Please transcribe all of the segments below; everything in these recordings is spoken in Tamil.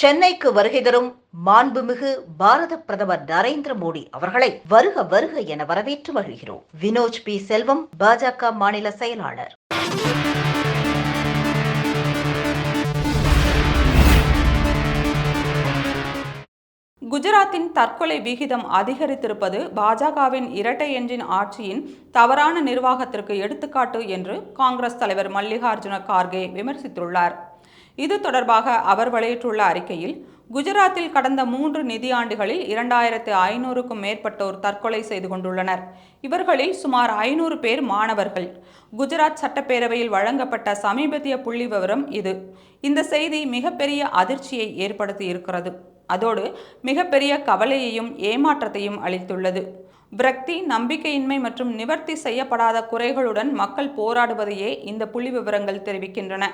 சென்னைக்கு வருகை தரும் மாண்புமிகு பாரத பிரதமர் நரேந்திர மோடி அவர்களை வருக வருக என வரவேற்று வருகிறோம் வினோஜ் பி. செல்வம் பாஜக மாநில செயலாளர். குஜராத்தின் தற்கொலை விகிதம் அதிகரித்திருப்பது பாஜகவின் இரட்டை என்ஜின் ஆட்சியின் தவறான நிர்வாகத்திற்கு எடுத்துக்காட்டு என்று காங்கிரஸ் தலைவர் மல்லிகார்ஜுன கார்கே விமர்சித்துள்ளார். இது தொடர்பாக அவர் வெளியிட்டுள்ள அறிக்கையில் குஜராத்தில் கடந்த மூன்று நிதியாண்டுகளில் இரண்டாயிரத்து ஐநூறுக்கும் மேற்பட்டோர் தற்கொலை செய்து கொண்டுள்ளனர். இவர்களில் சுமார் ஐநூறு பேர் மாணவர்கள். குஜராத் சட்டப்பேரவையில் வழங்கப்பட்ட சமீபத்திய புள்ளி விவரம் இது. இந்த செய்தி மிகப்பெரிய அதிர்ச்சியை ஏற்படுத்தி இருக்கிறது அதோடு மிகப்பெரிய கவலையையும் ஏமாற்றத்தையும் அளித்துள்ளது. விரக்தி நம்பிக்கையின்மை மற்றும் நிவர்த்தி செய்யப்படாத குறைகளுடன் மக்கள் போராடுவதையே இந்த புள்ளி விவரங்கள் தெரிவிக்கின்றன.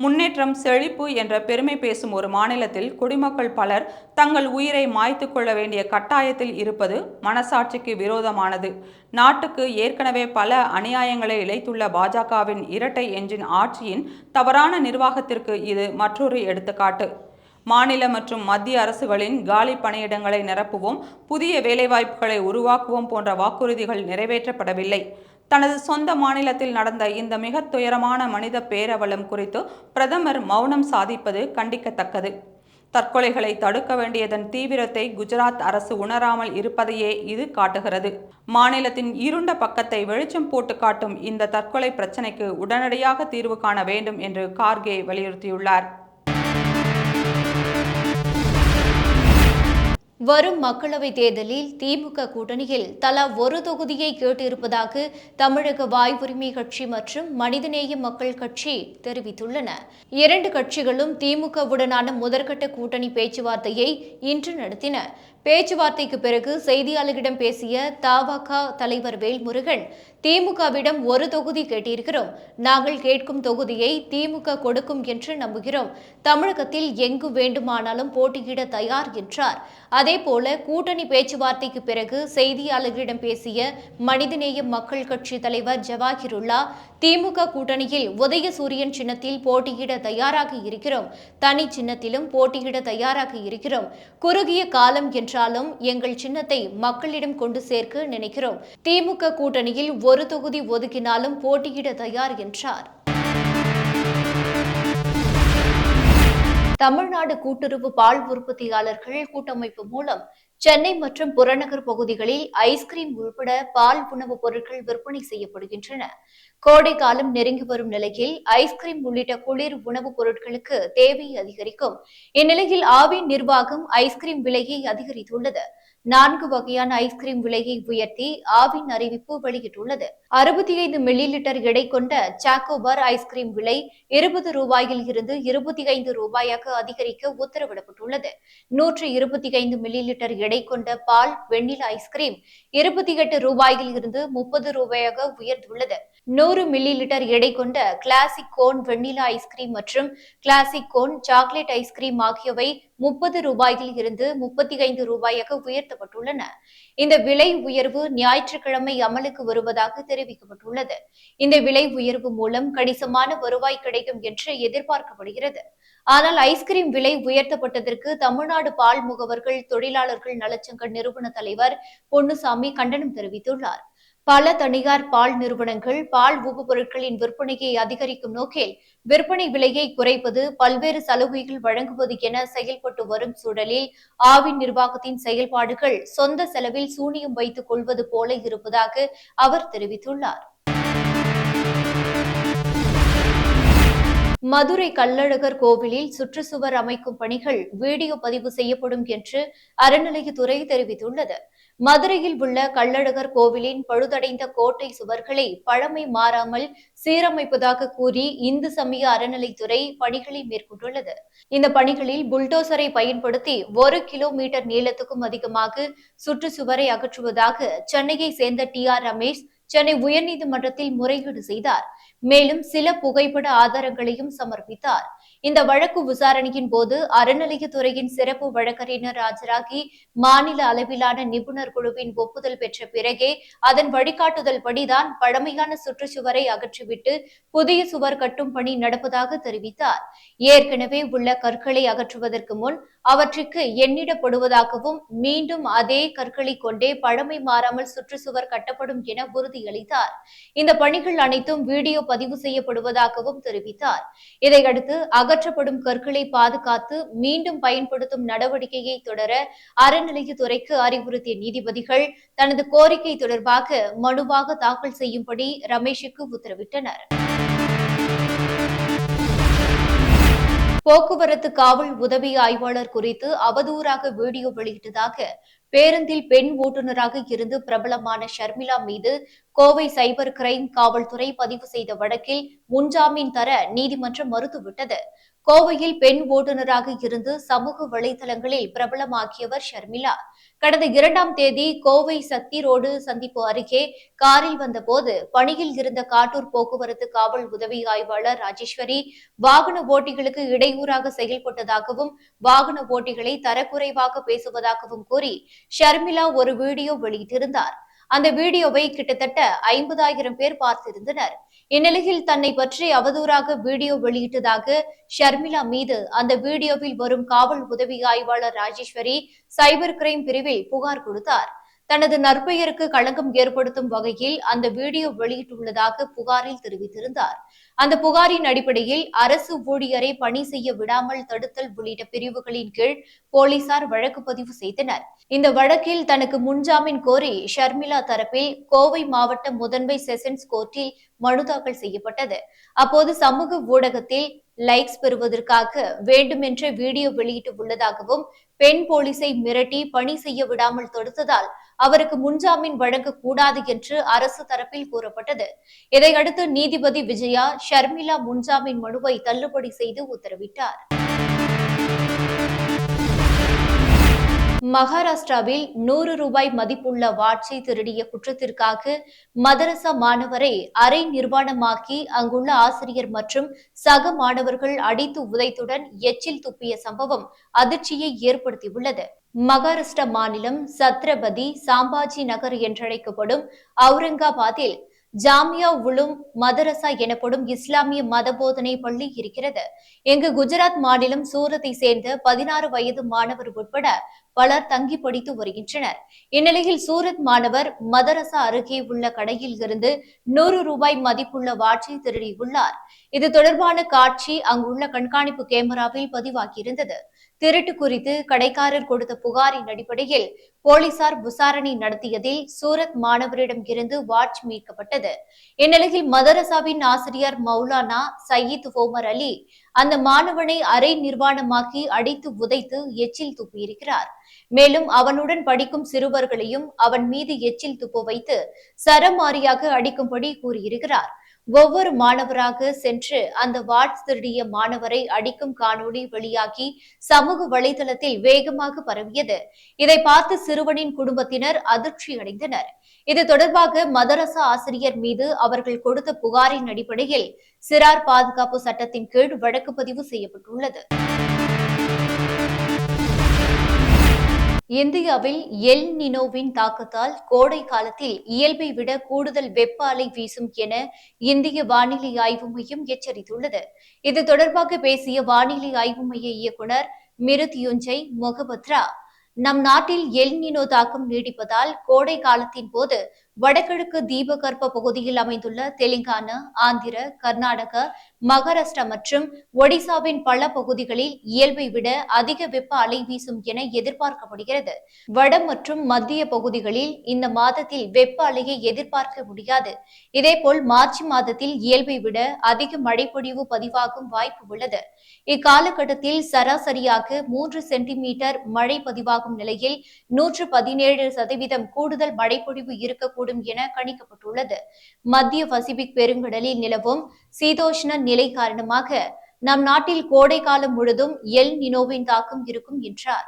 முன்னேற்றம் செழிப்பு என்ற பெருமை பேசும் ஒரு மாநிலத்தில் குடிமக்கள் பலர் தங்கள் உயிரை மாய்த்து கொள்ள வேண்டிய கட்டாயத்தில் இருப்பது மனசாட்சிக்கு விரோதமானது. நாட்டுக்கு ஏற்கனவே பல அநியாயங்களை இழைத்துள்ள பாஜகவின் இரட்டை என்ஜின் ஆட்சியின் தவறான நிர்வாகத்திற்கு இது மற்றொரு எடுத்துக்காட்டு. மாநில மற்றும் மத்திய அரசுகளின் காலி பணியிடங்களை நிரப்புவோம் புதிய வேலைவாய்ப்புகளை உருவாக்குவோம் போன்ற வாக்குறுதிகள் நிறைவேற்றப்படவில்லை. தனது சொந்த மாநிலத்தில் நடந்த இந்த மிக துயரமான மனித பேரவலம் குறித்து பிரதமர் மௌனம் சாதிப்பது கண்டிக்கத்தக்கது. தற்கொலைகளை தடுக்க வேண்டியதன் தீவிரத்தை குஜராத் அரசு உணராமல் இருப்பதையே இது காட்டுகிறது. மாநிலத்தின் இருண்ட பக்கத்தை வெளிச்சம் போட்டு காட்டும் இந்த தற்கொலை பிரச்சினைக்கு உடனடியாக தீர்வு காண வேண்டும் என்று கார்கே வலியுறுத்தியுள்ளார். வரும் மக்களவைத் தேர்தலில் திமுக கூட்டணியில் தலா ஒரு தொகுதியை கேட்டிருப்பதாக தமிழக வாய் உரிமை கட்சி மற்றும் மனிதநேய மக்கள் கட்சி தெரிவித்துள்ளன. இரண்டு கட்சிகளும் திமுகவுடனான முதற்கட்ட கூட்டணி பேச்சுவார்த்தையை இன்று நடத்தின. பேச்சுவார்த்தைக்கு பிறகு செய்தியாளர்களிடம் பேசிய தவக தலைவர் வேல்முருகன் திமுகவிடம் ஒரு தொகுதி கேட்டிருக்கிறோம். நாங்கள் கேட்கும் தொகுதியை திமுக கொடுக்கும் என்று நம்புகிறோம். தமிழகத்தில் எங்கு வேண்டுமானாலும் போட்டியிட தயார் என்றார். அதேபோல கூட்டணி பேச்சுவார்த்தைக்கு பிறகு செய்தியாளர்களிடம் பேசிய மனிதநேய மக்கள் கட்சி தலைவர் ஜவாஹிருல்லா திமுக கூட்டணியில் உதயசூரியன் சின்னத்தில் போட்டியிட தயாராக இருக்கிறோம். தனி சின்னத்திலும் போட்டியிட தயாராக இருக்கிறோம். குறுகிய காலம் என்றாலும் எங்கள் சின்னத்தை மக்களிடம் கொண்டு சேர்க்க நினைக்கிறோம். திமுக கூட்டணியில் ஒரு தொகுதி ஒதுக்கினாலும் போட்டியிட தயார் என்றார். தமிழ்நாடு கூட்டுறவு பால் உற்பத்தியாளர்கள் கூட்டமைப்பு மூலம் சென்னை மற்றும் புறநகர் பகுதிகளில் ஐஸ்கிரீம் உள்பட பால் உணவுப் பொருட்கள் விற்பனை செய்யப்படுகின்றன. கோடை காலம் நெருங்கி வரும் நிலையில் ஐஸ்கிரீம் உள்ளிட்ட குளிர் உணவுப் பொருட்களுக்கு தேவை அதிகரிக்கும். இந்நிலையில் ஆவின் நிர்வாகம் ஐஸ்கிரீம் விலையை அதிகரித்துள்ளது. நான்கு வகையான ஐஸ்கிரீம் விலையை உயர்த்தி ஆவின் அறிவிப்பு வெளியிட்டுள்ளது. அறுபத்தி ஐந்து மில்லி லிட்டர் எடை கொண்ட சாக்கோபார் ஐஸ்கிரீம் விலை இருபது ரூபாயில் இருந்து இருபத்தி ஐந்து ரூபாயாக அதிகரிக்க உத்தரவிடப்பட்டுள்ளது. நூற்று இருபத்தி ஐந்து மில்லி லிட்டர் எடை கொண்ட பால் வெண்ணில் ஐஸ்கிரீம் இருபத்தி எட்டு ரூபாயில் இருந்து முப்பது ரூபாயாக உயர்ந்துள்ளது. நூறு மில்லி லிட்டர் எடை கொண்ட classic cone vanilla ice cream மற்றும் classic cone chocolate ice cream ஆகியவை முப்பது ரூபாயில் இருந்து முப்பத்தி ஐந்து ரூபாயாக உயர்த்தப்பட்டுள்ளன. இந்த விலை உயர்வு ஞாயிற்றுக்கிழமை அமலுக்கு வருவதாக தெரிவிக்கப்பட்டுள்ளது. இந்த விலை உயர்வு மூலம் கணிசமான வருவாய் கிடைக்கும் என்று எதிர்பார்க்கப்படுகிறது. ஆனால் ஐஸ்கிரீம் விலை உயர்த்தப்பட்டதற்கு தமிழ்நாடு பால் முகவர்கள் தொழிலாளர்கள் நலச்சங்க நிறுவன தலைவர் பொன்னுசாமி கண்டனம் தெரிவித்துள்ளார். பல தனியார் பால் நிறுவனங்கள் பால் உபப்பொருட்களின் விற்பனையை அதிகரிக்கும் நோக்கில் விற்பனை விலையை குறைப்பது பல்வேறு சலுகைகள் வழங்குவது என செயல்பட்டு வரும் சூழலில் ஆவின் நிர்வாகத்தின் செயல்பாடுகள் சொந்த செலவில் சூனியம் வைத்துக் கொள்வது போல இருப்பதாக அவர் தெரிவித்துள்ளார். மதுரை கள்ளழகர் கோவிலில் சுற்றுச்சுவர் அமைக்கும் பணிகள் வீடியோ பதிவு செய்யப்படும் என்று அறநிலையத்துறை தெரிவித்துள்ளது. மதுரையில் உள்ள கள்ளழகர் கோவிலின் பழுதடைந்த கோட்டை சுவர்களை பழமை மாறாமல் சீரமைப்பதாக கூறி இந்து சமய அறநிலைத்துறை பணிகளை மேற்கொண்டுள்ளது. இந்த பணிகளில் புல்டோசரை பயன்படுத்தி ஒரு கிலோமீட்டர் நீளத்துக்கும் அதிகமாக சுற்றுச்சுவரை அகற்றுவதாக சென்னையை சேர்ந்த டி ஆர் ரமேஷ் சென்னை உயர்நீதிமன்றத்தில் முறையீடு செய்தார். மேலும் சில புகைப்பட ஆதாரங்களையும் சமர்ப்பித்தார். இந்த வழக்கு விசாரணையின் போது அறநிலையத்துறையின் சிறப்பு வழக்கறிஞர் ஆஜராகி மாநில அளவிலான நிபுணர் குழுவின் ஒப்புதல் பெற்ற பிறகே அதன் வழிகாட்டுதல் படிதான் பழமையான சுற்றுச்சுவரை அகற்றிவிட்டு புதிய சுவர் கட்டும் பணி நடப்பதாக தெரிவித்தார். ஏற்கனவே உள்ள கற்களை அகற்றுவதற்கு முன் அவற்றுக்கு எண்ணிடப்படுவதாகவும் மீண்டும் அதே கற்களை கொண்டே பழமை மாறாமல் சுற்றுச்சுவர் கட்டப்படும் என உறுதியளித்தார். இந்த பணிகள் அனைத்தும் வீடியோ பதிவு செய்யப்படுவதாகவும் தெரிவித்தார். இதையடுத்து அகற்றப்படும் கற்களை பாதுகாத்து மீண்டும் பயன்படுத்தும் நடவடிக்கையை தொடர அறநிலையத்துறைக்கு அறிவுறுத்திய நீதிபதிகள் தனது கோரிக்கை தொடர்பாக மனுவாக தாக்கல் செய்யும்படி ரமேஷுக்கு உத்தரவிட்டனர். போக்குவரத்து காவல் உதவி ஆய்வாளர் குறித்து அவதூறாக வீடியோ வெளியிட்டதாக பேருந்தில் பெண் ஓட்டுநராக இருந்து பிரபலமான ஷர்மிளா மீது கோவை சைபர் கிரைம் காவல்துறை பதிவு செய்த வழக்கில் முன்ஜாமீன் தர நீதிமன்றம் மறுத்துவிட்டது. கோவையில் பெண் ஓட்டுநராக இருந்து சமூக வலைதளங்களில் பிரபலமாக்கியவர் ஷர்மிளா. கடந்த இரண்டாம் தேதி கோவை சக்தி ரோடு சந்திப்பு அருகே காரில் வந்தபோது பணியில் இருந்த காட்டூர் போக்குவரத்து காவல் உதவி ஆய்வாளர் ராஜேஸ்வரி வாகன ஓட்டிகளுக்கு இடையூறாக செயல்பட்டதாகவும் வாகன ஓட்டிகளை தரக்குறைவாக பேசுவதாகவும் கூறி ஷர்மிளா ஒரு வீடியோ வெளியிட்டிருந்தார். அந்த வீடியோவை கிட்டத்தட்ட ஐம்பதாயிரம் பேர் பார்த்திருந்தனர். இந்நிலையில் தன்னை பற்றி அவதூறாக வீடியோ வெளியிட்டதாக ஷர்மிளா மீது அந்த வீடியோவில் வரும் காவல் உதவி ஆய்வாளர் ராஜேஸ்வரி சைபர் கிரைம் பிரிவில் புகார் கொடுத்தார். தனது நற்பெயருக்கு களங்கம் ஏற்படுத்தும் வகையில் அந்த வீடியோ வெளியிட்டுள்ளதாக புகாரில் தெரிவித்திருந்தார். அந்த புகாரின் அடிப்படையில் அரசு ஊழியரை பணி செய்ய விடாமல் தடுத்தல் உள்ளிட்ட பிரிவுகளின் கீழ் போலீசார் வழக்கு பதிவு செய்தனர். இந்த வழக்கில் தனக்கு முன்ஜாமீன் கோரி ஷர்மிளா தரப்பில் கோவை மாவட்ட முதன்மை செஷன்ஸ் கோர்ட்டில் மனு தாக்கல் செய்யப்பட்டது. அப்போது சமூக ஊடகத்தில் லைக்ஸ் பெறுவதற்காக வேண்டுமென்றே வீடியோ வெளியிட்டு உள்ளதாகவும் பெண் போலீசை மிரட்டி பணி செய்ய விடாமல் தடுத்ததால் அவருக்கு முன்ஜாமீன் வழங்க கூடாது என்று அரசு தரப்பில் கூறப்பட்டது. இதையடுத்து நீதிபதி விஜயா ஷர்மிளா முன்ஜாமீன் மனுவை தள்ளுபடி செய்து உத்தரவிட்டார். மகாராஷ்டிராவில் நூறு ரூபாய் மதிப்புள்ள வாட்சை திருடிய குற்றத்திற்காக மதரசா மாணவரை அரை நிர்வாணமாக்கி அங்குள்ள ஆசிரியர் மற்றும் சக மாணவர்கள் அடித்து உதைத்துடன் எச்சில் துப்பிய சம்பவம் அதிர்ச்சியை ஏற்படுத்தியுள்ளது. மகாராஷ்டிரா மாநிலம் சத்ரபதி சாம்பாஜி நகர் என்றழைக்கப்படும் அவுரங்காபாத்தில் ஜாமியா உளும் மதரசா எனப்படும் இஸ்லாமிய மத போதனை பள்ளி இருக்கிறது. இங்கு குஜராத் மாநிலம் சூரத்தை சேர்ந்த பதினாறு வயது மாணவர் உட்பட பலர் தங்கி படித்து வருகின்றனர். இந்நிலையில் சூரத் மாணவர் மதரசா அருகே உள்ள கடையில் இருந்து நூறு ரூபாய் மதிப்புள்ள வாட்சை திருடியுள்ளார். இது தொடர்பான காட்சி அங்குள்ள கண்காணிப்பு கேமராவில் பதிவாகியிருந்தது. திருட்டு குறித்து கடைக்காரர் கொடுத்த புகாரின் அடிப்படையில் போலீசார் விசாரணை நடத்தியதில் சூரத் மாணவரிடம் இருந்து வாட்ச் மீட்கப்பட்டது. இந்நிலையில் மதரசாவின் ஆசிரியர் மௌலானா சயீத் ஓமர் அலி அந்த மாணவனை அரை நிர்வாணமாக்கி அடித்து உதைத்து எச்சில் துப்பியிருக்கிறார். மேலும் அவனுடன் படிக்கும் சிறுவர்களையும் அவன் மீது எச்சில் துப்ப வைத்து சரமாரியாக அடிக்கும்படி கூறியிருக்கிறார். ஒவ்வொரு மாணவராக சென்று அந்த வாட்ஸ் திருடிய மாணவரை அடிக்கும் காணொளி வெளியாகி சமூக வலைதளத்தில் வேகமாக பரவியது. இதை பார்த்து சிறுவனின் குடும்பத்தினர் அதிர்ச்சி அடைந்தனர் இது தொடர்பாக மதரச ஆசிரியர் மீது அவர்கள் கொடுத்த புகாரின் அடிப்படையில் சிறார் பாதுகாப்பு சட்டத்தின் கீழ் வழக்கு பதிவு செய்யப்பட்டுள்ளது. இந்தியாவில் எல் நினோவின் தாக்கத்தால் கோடை காலத்தில் இயல்பை விட கூடுதல் வெப்ப அலை வீசும் என இந்திய வானிலை ஆய்வு மையம் எச்சரித்துள்ளது. இது தொடர்பாக பேசிய வானிலை ஆய்வு மைய இயக்குநர் மிருத்யுஞ்சை மொகபத்ரா நம் நாட்டில் எல் நினோ தாக்கம் நீடிப்பதால் கோடை காலத்தின் போது வடகிழக்கு தீபகற்ப பகுதியில் அமைந்துள்ள தெலுங்கானா ஆந்திர கர்நாடகா மகாராஷ்டிரா மற்றும் ஒடிசாவின் பல பகுதிகளில் இயல்பை விட அதிக வெப்ப அலை வீசும் என எதிர்பார்க்கப்படுகிறது. வட மற்றும் மத்திய பகுதிகளில் இந்த மாதத்தில் வெப்ப அலையை எதிர்பார்க்க முடியாது. இதேபோல் மார்ச் மாதத்தில் இயல்பை விட அதிக மழைப்பொழிவு பதிவாகும் வாய்ப்பு உள்ளது. இக்காலகட்டத்தில் சராசரியாக மூன்று சென்டிமீட்டர் மழை பதிவாகும் நிலையில் நூற்று பதினேழு சதவீதம் கூடுதல் மழைப்பொழிவு இருக்கக்கூடும் இருக்கக்கூடும் என கணிக்கப்பட்டுள்ளது. மத்திய பசிபிக் பெருங்கடலில் நிலவும் சீதோஷ்ண நிலை காரணமாக நம் நாட்டில் கோடை காலம் முழுதும் எல் நினோவின் தாக்கம் இருக்கும் என்றார்.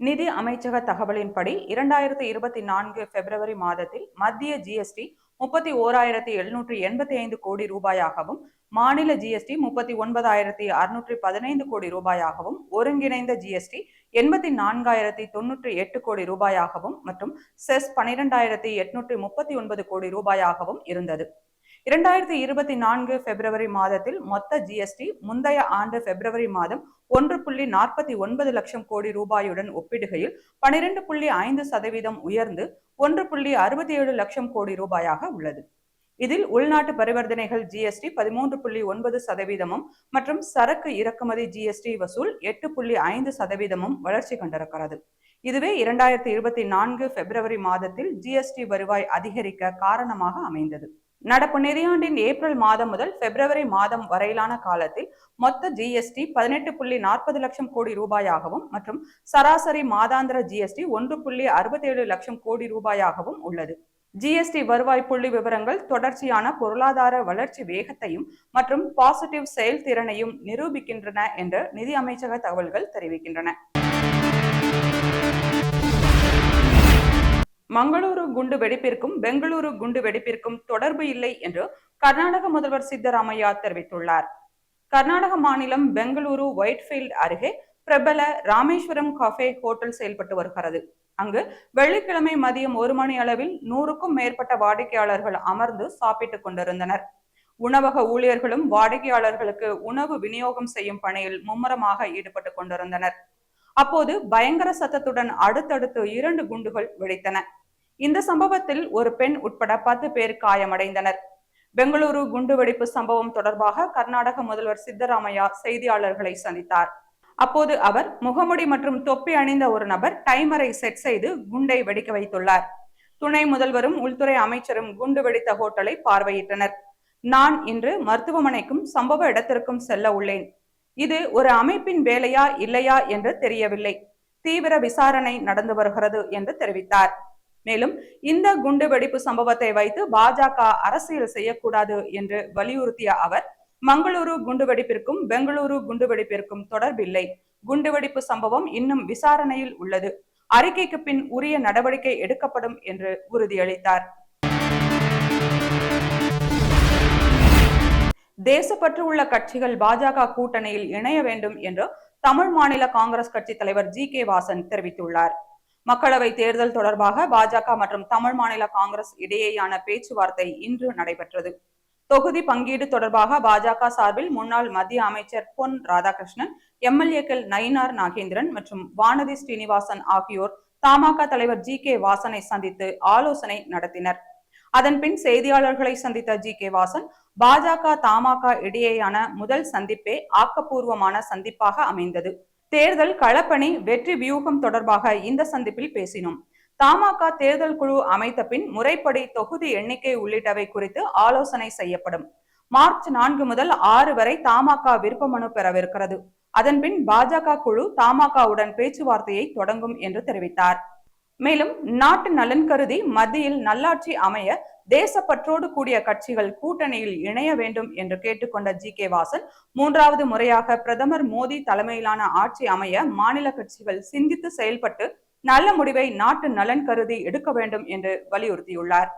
நிதி அமைச்சக தகவலின்படி இரண்டாயிரத்தி இருபத்தி நான்கு பிப்ரவரி மாதத்தில் மத்திய ஜிஎஸ்டி முப்பத்தி ஓராயிரத்தி எழுநூற்றி எண்பத்தி ஐந்து கோடி ரூபாயாகவும் மாநில ஜிஎஸ்டி முப்பத்தி ஒன்பதாயிரத்தி அறுநூற்றி பதினைந்து கோடி ரூபாயாகவும் ஒருங்கிணைந்த ஜிஎஸ்டி எண்பத்தி நான்காயிரத்தி தொன்னூற்றி எட்டு கோடி ரூபாயாகவும் மற்றும் செஸ் பனிரெண்டாயிரத்தி எட்நூற்றி முப்பத்தி ஒன்பது கோடி ரூபாயாகவும் இருந்தது. இரண்டாயிரத்தி இருபத்தி நான்கு பிப்ரவரி மாதத்தில் மொத்த ஜிஎஸ்டி முந்தைய ஆண்டு பிப்ரவரி மாதம் ஒன்று புள்ளி நாற்பத்தி ஒன்பது லட்சம் கோடி ரூபாயுடன் ஒப்பிடுகையில் பனிரெண்டு புள்ளி ஐந்து சதவீதம் உயர்ந்து ஒன்று புள்ளி அறுபத்தி ஏழு லட்சம் கோடி ரூபாயாக உள்ளது. இதில் உள்நாட்டு பரிவர்த்தனைகள் ஜிஎஸ்டி பதிமூன்று புள்ளி ஒன்பது சதவீதமும் மற்றும் சரக்கு இறக்குமதி ஜிஎஸ்டி வசூல் எட்டு புள்ளி ஐந்து சதவீதமும் வளர்ச்சி கண்டிருக்கிறது. இதுவே இரண்டாயிரத்தி இருபத்தி நான்கு பிப்ரவரி மாதத்தில் ஜிஎஸ்டி வருவாய் அதிகரிக்க காரணமாக அமைந்தது. நடப்பு நிதியாண்டின் ஏப்ரல் மாதம் முதல் பிப்ரவரி மாதம் வரையிலான காலத்தில் மொத்த ஜிஎஸ்டி பதினெட்டு புள்ளி நாற்பது லட்சம் கோடி ரூபாயாகவும் மற்றும் சராசரி மாதாந்திர ஜிஎஸ்டி ஒன்று புள்ளி அறுபத்தி ஏழு லட்சம் கோடி ரூபாயாகவும் உள்ளது. ஜிஎஸ்டி வருவாய் புள்ளி விவரங்கள் தொடர்ச்சியான பொருளாதார வளர்ச்சி வேகத்தையும் மற்றும் பாசிட்டிவ் செயல்திறனையும் நிரூபிக்கின்றன என்று நிதி அமைச்சக தகவல்கள் தெரிவிக்கின்றன. மங்களூரு குண்டு வெடிப்பிற்கும் பெங்களூரு குண்டு வெடிப்பிற்கும் தொடர்பு இல்லை என்று கர்நாடக முதல்வர் சித்தராமையா தெரிவித்துள்ளார். கர்நாடக மாநிலம் பெங்களூரு ஒயிட்ஃபீல்ட் அருகே பிரபல ராமேஸ்வரம் காஃபே ஹோட்டல் செயல்பட்டு வருகிறது. அங்கு வெள்ளிக்கிழமை மதியம் ஒரு மணி அளவில் நூறுக்கும் மேற்பட்ட வாடிக்கையாளர்கள் அமர்ந்து சாப்பிட்டுக் கொண்டிருந்தனர். உணவக ஊழியர்களும் வாடிக்கையாளர்களுக்கு உணவு விநியோகம் செய்யும் பணியில் மும்முரமாக ஈடுபட்டு கொண்டிருந்தனர். அப்போது பயங்கர சத்தத்துடன் அடுத்தடுத்து இரண்டு குண்டுகள் வெடித்தன. இந்த சம்பவத்தில் ஒரு பெண் உட்பட பத்து பேர் காயமடைந்தனர். பெங்களூரு குண்டுவெடிப்பு சம்பவம் தொடர்பாக கர்நாடக முதல்வர் சித்தராமையா செய்தியாளர்களை சந்தித்தார். அப்போது அவர் முகமுடி மற்றும் தொப்பி அணிந்த ஒரு நபர் டைமரை செட் செய்து குண்டை வெடிக்க வைத்துள்ளார். துணை முதல்வரும் உள்துறை அமைச்சரும் குண்டு வெடித்த ஹோட்டலை பார்வையிட்டனர். நான் இன்று மருத்துவமனைக்கும் சம்பவ இடத்திற்கும் செல்ல உள்ளேன். இது ஒரு அமைப்பின் வேலையா இல்லையா என்று தெரியவில்லை. தீவிர விசாரணை நடந்து வருகிறது என்று தெரிவித்தார். மேலும் இந்த குண்டு வெடிப்பு சம்பவத்தை வைத்து பாஜக அரசியல் செய்யக்கூடாது என்று வலியுறுத்திய அவர் மங்களூரு குண்டுவெடிப்பிற்கும் பெங்களூரு குண்டுவெடிப்பிற்கும் தொடர்பில்லை. குண்டுவெடிப்பு சம்பவம் இன்னும் விசாரணையில் உள்ளது. அறிக்கைக்கு பின் உரிய நடவடிக்கை எடுக்கப்படும் என்று உறுதியளித்தார். தேசப்பற்று உள்ள கட்சிகள் பாஜக கூட்டணியில் இணைய வேண்டும் என்று தமிழ் மாநில காங்கிரஸ் கட்சி தலைவர் ஜி. கே. வாசன் தெரிவித்துள்ளார். மக்களவை தேர்தல் தொடர்பாக பாஜக மற்றும் தமிழ் மாநில காங்கிரஸ் இடையேயான பேச்சுவார்த்தை இன்று நடைபெற்றது. தொகுதி பங்கீடு தொடர்பாக பாஜக சார்பில் முன்னாள் மத்திய அமைச்சர் பொன் ராதாகிருஷ்ணன் எம்எல்ஏக்கள் நயினார் நாகேந்திரன் மற்றும் வானதி ஸ்ரீனிவாசன் ஆகியோர் தமாக தலைவர் ஜி கே வாசனை சந்தித்து ஆலோசனை நடத்தினர். அதன்பின் செய்தியாளர்களை சந்தித்த ஜி கே வாசன் பாஜக தமாக இடையேயான முதல் சந்திப்பே ஆக்கப்பூர்வமான சந்திப்பாக அமைந்தது. தேர்தல் களப்பணி வெற்றி வியூகம் தொடர்பாக இந்த சந்திப்பில் பேசினோம். தமாக தேர்தல் குழு அமைத்த பின் முறைப்படி தொகுதி எண்ணிக்கை உள்ளிட்டவை குறித்து ஆலோசனை செய்யப்படும். மார்ச் நான்கு முதல் ஆறு வரை தமாக விருப்ப மனு பெறவிருக்கிறது அதன்பின் பாஜக குழு தமாகவுடன் பேச்சுவார்த்தையை தொடங்கும் என்று தெரிவித்தார். மேலும் நாட்டு நலன் கருதி மத்தியில் நல்லாட்சி அமைய தேசப்பற்றோடு கூடிய கட்சிகள் கூட்டணியில் இணைய வேண்டும் என்று கேட்டுக்கொண்ட ஜி கே வாசன் மூன்றாவது முறையாக பிரதமர் மோடி தலைமையிலான ஆட்சி அமைய மாநில கட்சிகள் சிந்தித்து செயல்பட்டு நல்ல முடிவை நாட்டு நலன் கருதி எடுக்க வேண்டும் என்று வலியுறுத்தியுள்ளார்.